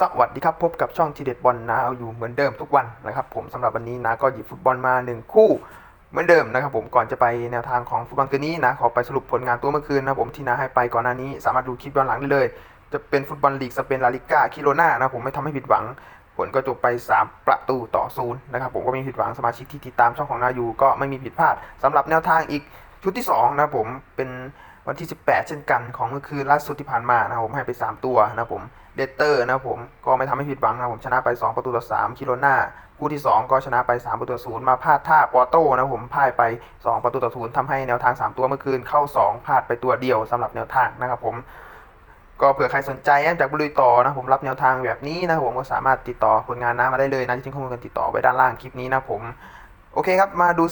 สวัสดีครับพบกับช่องทีเด็ดบอลนาอยู่เหมือนเดิมทุกวันนะครับผมสำหรับวันนี้นะก็หยิบฟุตบอลมาหนึ่งคู่เหมือนเดิมนะครับผมก่อนจะไปแนวทางของฟุตบอลคืนนี้นะขอไปสรุปผลงานตัวเมื่อคืนนะผมที่นาให้ไปก่อนหน้านี้ สามารถดูคลิปย้อนหลังได้เลย จะเป็นฟุตบอลลีกสเปนลาลิก้าคิโรนานะผมไม่ทำให้ผิดหวัง ผลก็จบไป 3 ประตูต่อศูนย์นะครับผมก็ไม่มีผิดหวังสมาชิกที่ติดตามช่องของนาอยู่ก็ไม่มีผิดพลาดสำหรับแนวทางอีกชุดที่2นะผมเป็น วันที่ 18 เช่นกันของเมื่อคืนล่าสุดที่ผ่านมานะครับผมให้ไป 3 ตัวนะครับผมเดเตอร์นะครับผมก็ไม่ทำให้ผิดหวังนะครับผมชนะไป 2 ประตูต่อ3คิโรนาคู่ที่ 2 ก็ชนะไป 3 ประตูต่อศูนย์มาพลาดท่าปอโต้นะครับผมพ่ายไป 2 ประตูต่อศูนย์ทำให้แนวทาง 3 ตัวเมื่อคืนเข้า 2พลาดไปตัวเดียวสำหรับแนวทางนะครับผมก็เผื่อใครสนใจจากบุรีต่อนะผมรับแนวทางแบบนี้นะผมก็สามารถติดต่อผลงานน้ามาได้เลยนะที่ทิ้งข้อมูลการติดต่อไว้ด้านล่างคลิปนี้นะผม โอเคครับ มาดู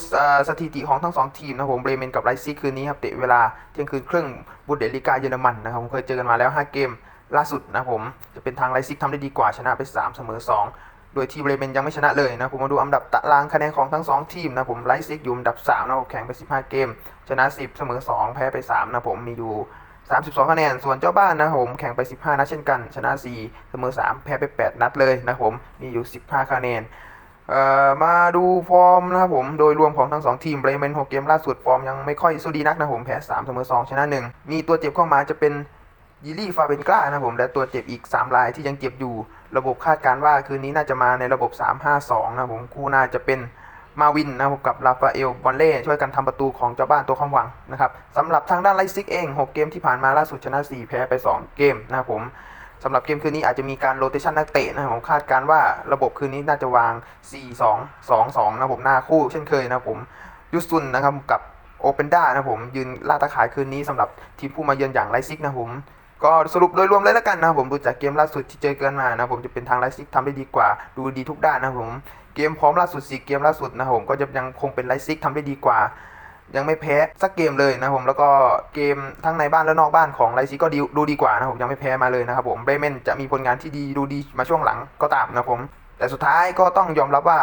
สถิติของทั้งสองทีมนะผมเบรเมนกับไลซีคืนนี้ครับเตะเวลาเที่ยงคืนครึ่งบุนเดลิกาเยอรมันนะครับผมเคยเจอกันมาแล้ว 5 เกมล่าสุดนะผมจะเป็นทางไลซิกทำได้ดีกว่าชนะไป 3 เสมอ 2 โดยที่เบรเมนยังไม่ชนะเลยนะผมมาดูอันดับตารางคะแนนของทั้ง 2 ทีมนะผมไลซิกอยู่อันดับ3นะผมแข่งไป 15 เกม ชนะ 10 เสมอ 2 แพ้ไป 3 นะผมมีอยู่ 32 คะแนน ส่วนเจ้าบ้านนะผมแข่งไป 15 นัดเช่นกัน ชนะ 4 เสมอ 3 แพ้ไป 8 นัดเลยนะผมมีอยู่ 15 คะแนน มาดูฟอร์มนะครับผม โดยรวมของทั้ง 2 ทีมเบรเมน6เกมล่าสุดฟอร์มยังไม่ค่อยสู้ดีนักนะผมแพ้3เสมอ2ชนะ 1 มีตัวเจ็บเข้ามาจะเป็นยิลี่ฟาเบนกล้านะผมและตัวเจ็บอีก 3 รายที่ยังเจ็บอยู่ ระบบคาดการว่าคืนนี้น่าจะมาในระบบ 3-5-2 นะผมคู่น่าจะเป็นมาวินนะครับผมกับราฟาเอลบอลเล่ช่วยกันทำประตูของเจ้าบ้านตัวความหวังนะครับสำหรับทางด้านไลซิกเอง 6 เกมที่ผ่านมาล่าสุดชนะ 4 แพ้ไป 2 เกมนะครับผม สำหรับเกมคืนนี้อาจจะมีการโรเตชันนักเตะนะครับผมคาดการว่าระบบคืนนี้น่าจะวาง 4-2-2-2 นะครับผมหน้าคู่เช่นเคยนะผมยูซุนนะครับกับโอเปนด้านะผมยืนล่าตาขายคืนนี้สำหรับทีมผู้มาเยือนอย่างไลซิกนะผมก็สรุปโดยรวมเลยแล้วกันนะผมดูจากเกมล่าสุดที่เจอกันมานะผมจะเป็นทางไลซิกทำได้ดีกว่า ดูดีทุกด้านนะผมเกมพร้อมล่าสุด4เกมล่าสุดนะผมก็จะยังคงเป็นไลซิกทำได้ดีกว่า ยังไม่แพ้สักเกมเลยนะผมแล้วก็เกมทั้งในบ้านและนอกบ้านของไลซิกก็ดีดูดีกว่านะผมยังไม่แพ้มาเลยนะครับผมเบรเมนจะมีผลงานที่ดีดูดีมาช่วงหลังก็ตามนะผมแต่สุดท้ายก็ต้องยอมรับว่า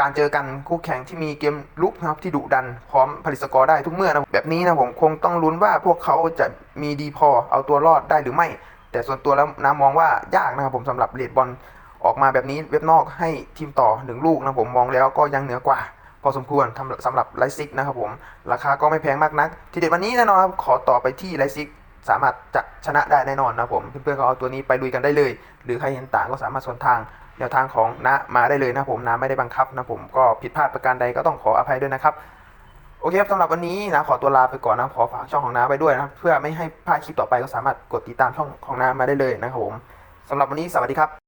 การเจอกันคู่แข่งที่มีเกมลุกนะครับที่ดุดันพร้อมผลิตสกอร์ได้ทุกเมื่อนะแบบนี้นะผมคงต้องลุ้นว่าพวกเขาจะมีดีพอเอาตัวรอดได้หรือไม่ แต่ส่วนตัวแล้วน้ามองว่ายากนะครับผมสำหรับเลดบอลออกมาแบบนี้เว็บนอกให้ทีมต่อหนึ่งลูกนะผมมองแล้วก็ยังเหนือกว่า พอสมควรทำสำหรับไลซิกนะครับผมราคาก็ไม่แพงมากนัก ทีเด็ดวันนี้แน่นอนครับขอต่อไปที่ไลซิกสามารถจะชนะได้แน่นอนนะผมเพื่อนๆก็เอาตัวนี้ไปลุยกันได้เลย หรือใครเห็นต่างก็สามารถสวนทางแนวทางของนะมาได้เลยนะผมนะไม่ได้บังคับนะผมก็ผิดพลาดประการใดก็ต้องขออภัยด้วยนะครับโอเคครับสำหรับวันนี้นะขอตัวลาไปก่อนนะขอฝากช่องของน้าไปด้วยนะเพื่อไม่ให้พลาดคลิปต่อไปก็สามารถกดติดตามช่องของน้ามาได้เลยนะครับผมสำหรับวันนี้สวัสดีครับ